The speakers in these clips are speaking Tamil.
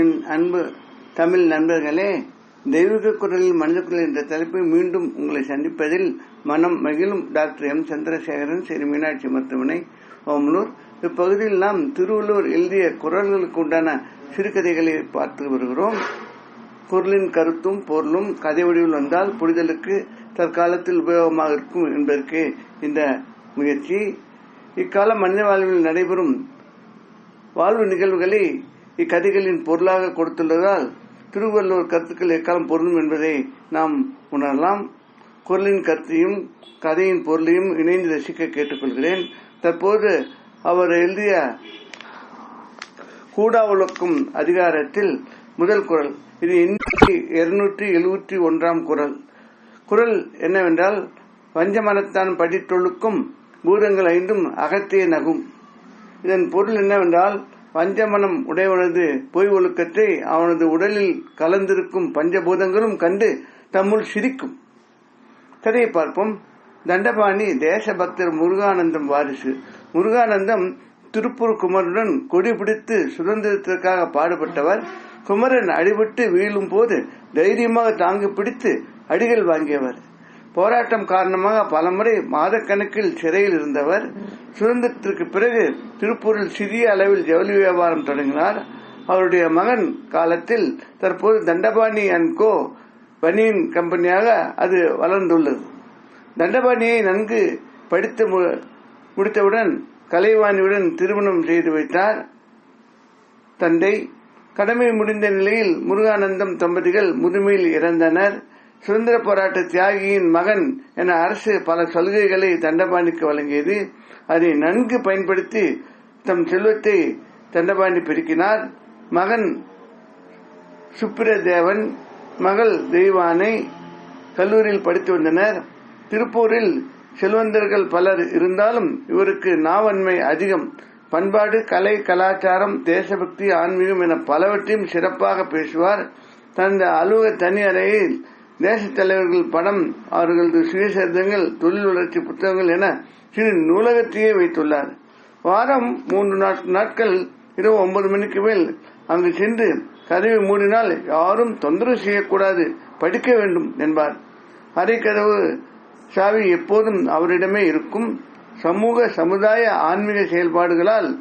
என் அன்பு தமிழ் நண்பர்களே தெய்வீக குரலில் மனித குரல் என்ற தலைப்பை மீண்டும் உங்களை சந்திப்பதில் மனம் மகிழும் டாக்டர் எம். சந்திரசேகரன் ஸ்ரீ மீனாட்சி மருத்துவமனை ஓமலூர் இப்பகுதியில் நாம் திருவள்ளுவர் எழுதிய குரல்களுக்கு உண்டான சிறுகதைகளை பார்த்து வருகிறோம். குரலின் கருத்தும் பொருளும் கதை வடிவில் வந்தால் புரிதலுக்கு தற்காலத்தில் உபயோகமாக இருக்கும் என்பதற்கு இந்த முயற்சி. இக்கால மனித வாழ்வில் நடைபெறும் வாழ்வு நிகழ்வுகளை இக்கதைகளின் பொருளாக கொடுத்துள்ளதால் திருவள்ளுவர் கருத்துக்கள் எக்காலம் பொருந்தும் என்பதை நாம் உணரலாம். குரலின் கருத்தையும் கதையின் பொருளையும் இணைந்து ரசிக்க கேட்டுக்கொள்கிறேன். தற்போது அவர் எழுதிய கூடாவுலக்கும் அதிகாரத்தில் முதல் குரல். இது இருநூற்றி எழுபத்தி ஒன்றாம் குரல். குரல் என்னவென்றால் வஞ்சமனத்தான் படித்தொழுக்கும் பூதங்கள் ஐந்தும் அகத்தே நகும். இதன் பொருள் என்னவென்றால் பஞ்சமனம் உடையவனது பொய் ஒழுக்கத்தை அவனது உடலில் கலந்திருக்கும் பஞ்சபூதங்களும் கண்டு தம்முள் சிரிக்கும். கதையை பார்ப்போம். தண்டபாணி தேசபக்தர் முருகானந்தம் வாரிசு. முருகானந்தம் திருப்பூர் குமரனுடன் கொடி பிடித்து சுதந்திரத்திற்காக பாடுபட்டவர். குமரன் அடிபட்டு வீழும் போது தைரியமாக தாங்கி பிடித்து அடிகள் வாங்கியவர். போராட்டம் காரணமாக பலமுறை மாதக்கணக்கில் சிறையில் இருந்தவர் சுதந்திரத்திற்கு பிறகு திருப்பூரில் சிறிய அளவில் ஜவுளி வியாபாரம் தொடங்கினார். அவருடைய மகன் காலத்தில் தற்போது தண்டபாணி அண்ட் கோ பனியன் கம்பெனியாக அது வளர்ந்துள்ளது. தண்டபாணியை நன்கு படித்து முடித்தவுடன் கலைவாணியுடன் திருமணம் செய்து வைத்தார். தந்தை கடமை முடிந்த நிலையில் முருகானந்தம் தம்பதிகள் முதுமையில் இறந்தனர். சுதந்திர போராட்ட தியாகியின் மகன் என அரசு பல சலுகைகளை தண்டபாணிக்கு வழங்கியது. அதை நன்கு பயன்படுத்தி தம் செல்வத்தை தண்டபாணி பெருக்கினார். மகன் சுப்பிரதேவன் மகள் தெய்வானை கல்லூரியில் படித்து வந்தனர். திருப்பூரில் செல்வந்தர்கள் பலர் இருந்தாலும் இவருக்கு நாவன்மை அதிகம். பண்பாடு கலை கலாச்சாரம் தேசபக்தி ஆன்மீகம் என பலவற்றையும் சிறப்பாக பேசுவார். தனது அலுவலக தனி அறையில் தேசத் தலைவர்கள் படம் அவர்களது சுயசரிதங்கள் தொழில் வளர்ச்சி புத்தகங்கள் என சிறு நூலகத்தையே வைத்துள்ளார். வாரம் மூன்று நாட்கள் இரவு ஒன்பது மணிக்கு மேல் அங்கு சென்று கதவை மூடினால் யாரும் தொந்தரவு செய்யக்கூடாது படிக்க வேண்டும் என்பார். அரைக்கதவு சாவி எப்போதும் அவரிடமே இருக்கும். சமூக சமுதாய ஆன்மீக செயல்பாடுகளால்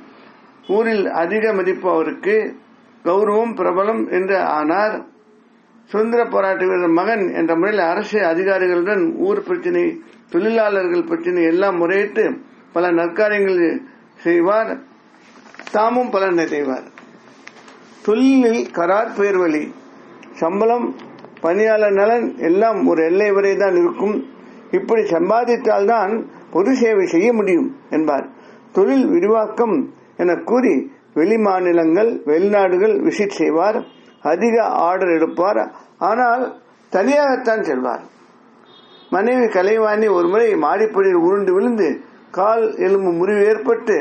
ஊரில் அதிக மதிப்பு அவருக்கு. கௌரவம் பிரபலம் என்று ஆனார். சுதந்திர போராட்ட வீரர் மகன் என்ற முறையில் அரசு அதிகாரிகளுடன் ஊர் பிரச்சினை தொழிலாளர்கள் பிரச்சினை எல்லாம் முறையிட்டு பல நற்காரியங்கள் செய்வார். தாமும் பலனை செய்வார். தொழிலில் கரார் பெயர் வழி சம்பளம் பணியாளர் நலன் எல்லாம் ஒரு எல்லை வரை தான் இருக்கும். இப்படி சம்பாதித்தால்தான் பொது சேவை செய்ய முடியும் என்பார். தொழில் விரிவாக்கம் என கூறி வெளி மாநிலங்கள் வெளிநாடுகள் விசிட் செய்வார். அதிக ஆர்டர் எடுப்பார். ஆனால் தனியாகத்தான் செல்வார். மனைவி கலைவாணி ஒரு முறை மாடிப்படியில் உருண்டு விழுந்து கால் எலும்பு முறிவு ஏற்பட்டு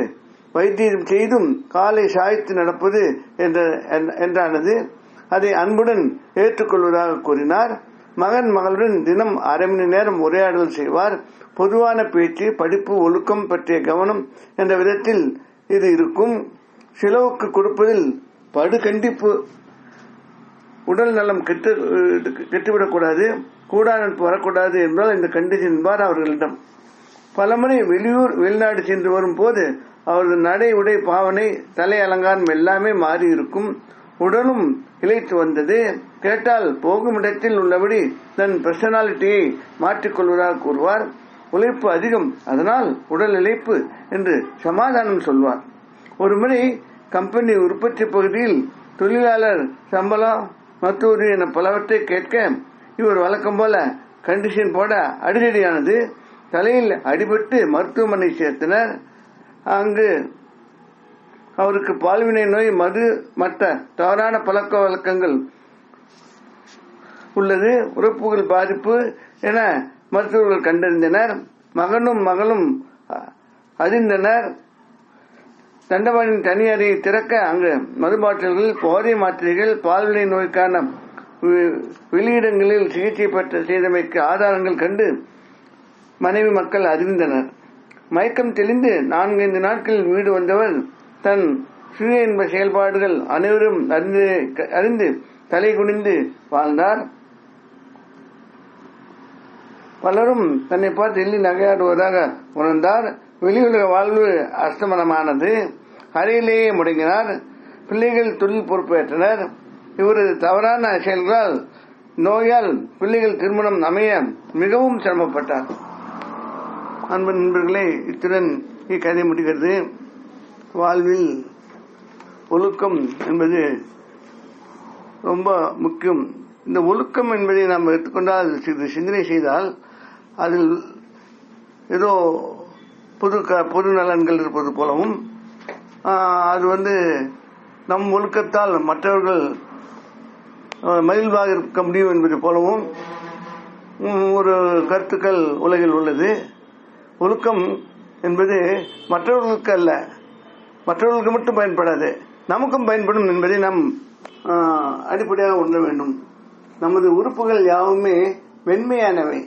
வைத்தியம் செய்தும் காலை சாய்த்து நடப்பது என்றானது. அதை அன்புடன் ஏற்றுக்கொள்வதாக கூறினார். மகன் மகளுடன் தினம் அரை மணி நேரம் உரையாடல் செய்வார். பொதுவான பேச்சு படிப்பு ஒழுக்கம் பற்றிய கவனம் என்ற விதத்தில் இது இருக்கும். செலவுக்கு கொடுப்பதில் படு கண்டிப்பு உடல் நலம் கெட்டு கெட்டுவிடக்கூடாது கூடா நட்பு வரக்கூடாது என்பதால் இந்த கண்டிஷன் என்பார் அவர்களிடம். பலமுறை வெளியூர் வெளிநாடு சென்று வரும் போது அவரது நடை உடை பாவனை தலை அலங்காரம் எல்லாமே மாறி இருக்கும் உடலும் இழைத்து வந்தது. கேட்டால் போகும் இடத்தில் உள்ளபடி தன் பர்சனாலிட்டியை மாற்றிக்கொள்வதாக கூறுவார். உழைப்பு அதிகம் அதனால் உடல் இழைப்பு என்று சமாதானம் சொல்வார். ஒருமுறை கம்பெனி உற்பத்தி பகுதியில் தொழிலாளர் சம்பளம் மற்றொரு என பலவற்றை கேட்க இவர் வழக்கம் போல கண்டிஷன் போட அடிதடியானது. தலையில் அடிபட்டு மருத்துவமனை சேர்த்தனர். அங்கு அவருக்கு பால்வினை நோய் மது மற்ற தவறான பழக்க வழக்கங்கள் உள்ளது. உறுப்புகள் பாதிப்பு என மருத்துவர்கள் கண்டறிந்தனர். மகனும் மகளும் அறிந்தனர். தண்டவாணியின் தனி அறையை திறக்க அங்கு மதுபாட்டில்கள் போதை மாத்திரைகள் பால்வினை நோய்க்கான வெளியிடங்களில் சிகிச்சை பெற்ற செய்தமைக்கு ஆதாரங்கள் கண்டு மனைவி மக்கள் அறிந்தனர். மயக்கம் தெளிந்து நான்கைந்து நாட்களில் வீடு வந்தவர் தன் சுய என்ப செயல்பாடுகள் அனைவரும் அறிந்து அறிந்து தலை குனிந்து வாழ்ந்தார். பலரும் தன்னை பார்த்து எள்ளி நகையாடுவதாக உணர்ந்தார். வெளியுலக வாழ்வு அஸ்தமனமானது. அறையிலேயே முடங்கினார். பிள்ளைகள் தொழில் பொறுப்பேற்றனர். இவரது தவறான செயல்களால் நோயால் பிள்ளைகள் திருமணம் அமைய மிகவும் சிரமப்பட்டார். அன்பு நண்பர்களே இத்துடன் இக்கதை முடிகிறது. வாழ்வில் ஒழுக்கம் என்பது ரொம்ப முக்கியம். இந்த ஒழுக்கம் என்பதை நாம் எடுத்துக்கொண்டால் சிறிது சிந்தனை செய்தால் அதில் ஏதோ பொது க பொது நலன்கள் இருப்பது போலவும் அது வந்து நம் ஒழுக்கத்தால் மற்றவர்கள் மகிழ்வாக இருக்க முடியும் என்பது போலவும் ஒரு கருத்துக்கள் உலகில் உள்ளது. ஒழுக்கம் என்பது மற்றவர்களுக்கு அல்ல மற்றவர்களுக்கு மட்டும் பயன்படாது நமக்கும் பயன்படும் என்பதை நாம் அடிப்படையாக உணர வேண்டும். நமது உறுப்புகள் யாவுமே மென்மையானவை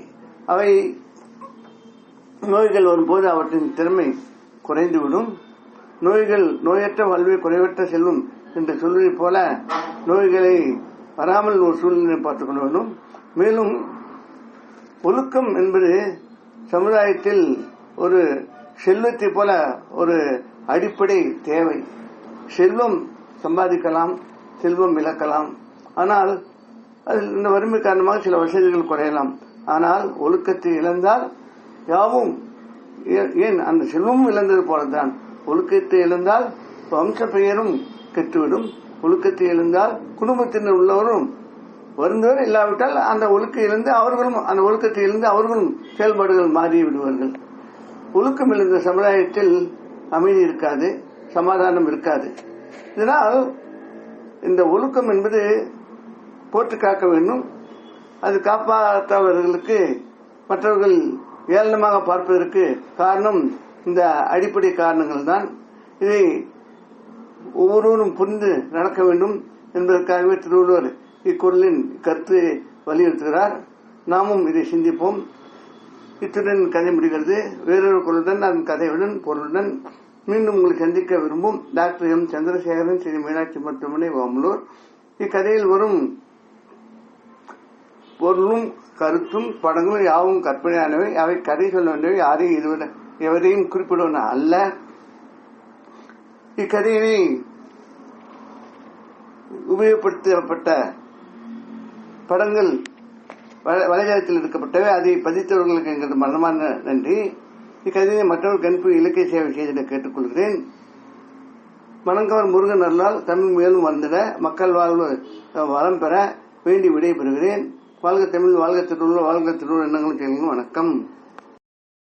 அவை நோய்கள் வரும்போது அவற்றின் திறமை குறைந்துவிடும். நோய்கள் நோயற்ற வாழ்வே குறைவற்ற செல்வம் என்று சொல்வதை போல நோய்களை வராமல் ஒரு சூழ்நிலை பார்த்துக் கொள்ள வேண்டும். மேலும் ஒழுக்கம் என்பது சமுதாயத்தில் ஒரு செல்வத்தை போல ஒரு அடிப்படை தேவை. செல்வம் சம்பாதிக்கலாம் செல்வம் இழக்கலாம். ஆனால் அதில் இந்த வறுமை காரணமாக சில வசதிகள் குறையலாம். ஆனால் ஒழுக்கத்தை இழந்தால் யாவும் ஏ- ஏன் அந்த செல்வமும் இழந்தது போலத்தான். ஒழுக்கத்தை எழுந்தால் வம்ச பெயரும் கெட்டுவிடும். ஒழுக்கத்தை எழுந்தால் குடும்பத்தினர் உள்ளவரும் வருந்தவர் இல்லாவிட்டால் அந்த ஒழுக்கம் இழந்து அவர்களும் அந்த ஒழுக்கத்தை இழந்து அவர்களும் செயல்பாடுகள் மாறி விடுவார்கள். ஒழுக்கம் எழுந்த சமுதாயத்தில் அமைதி இருக்காது சமாதானம் இருக்காது. இதனால் இந்த ஒழுக்கம் என்பது போட்டு காக்க வேண்டும். அது காப்பாற்றவர்களுக்கு மற்றவர்கள் ஏளனமாக பார்ப்பதற்கு காரணம் இந்த அடிப்படை காரணங்கள் தான் இதை ஒவ்வொருவரும் புரிந்து நடக்க வேண்டும் என்பதற்காகவே திருவள்ளுவர் இக்குரலின் கருத்து வலியுறுத்துகிறார். நாமும் இதை சிந்திப்போம். இத்துடன் கதை முடிகிறது. வேறொரு குரலுடன் அதன் கதையுடன் பொருளுடன் மீண்டும் உங்களை சந்திக்க விரும்பும் டாக்டர் எம். சந்திரசேகரன் ஸ்ரீ. மீனாட்சி மருத்துவமனை ஓமலூர் இக்கதையில் வரும் பொருளும் கருத்தும் படங்களும் யாவும் கற்பனையானவை. அவை கதை சொல்ல வேண்டியவை யாரையும் இதுவரை எவரையும் குறிப்பிடுவன அல்ல. இக்கதையினை உபயோகப்படுத்தப்பட்ட படங்கள் வலைதளத்தில் எடுக்கப்பட்டவை. அதை பதித்தவர்களுக்கு எங்களது மரணமான நன்றி. இக்கதையை மற்றொரு கணிப்பு இலக்கிய சேவை செய்திட கேட்டுக்கொள்கிறேன். மணங்கவர் முருகன் அருளால் தமிழ் மேலும் வந்திட மக்கள் வாழ்வு வளம் பெற வேண்டி விடைபெறுகிறேன். வாழ்க தமிழ் வாழ்க திருவள்ளுவர் வாழ்க திருவள்ளுவர் எண்ணங்களும் செயல்களும் வணக்கம்.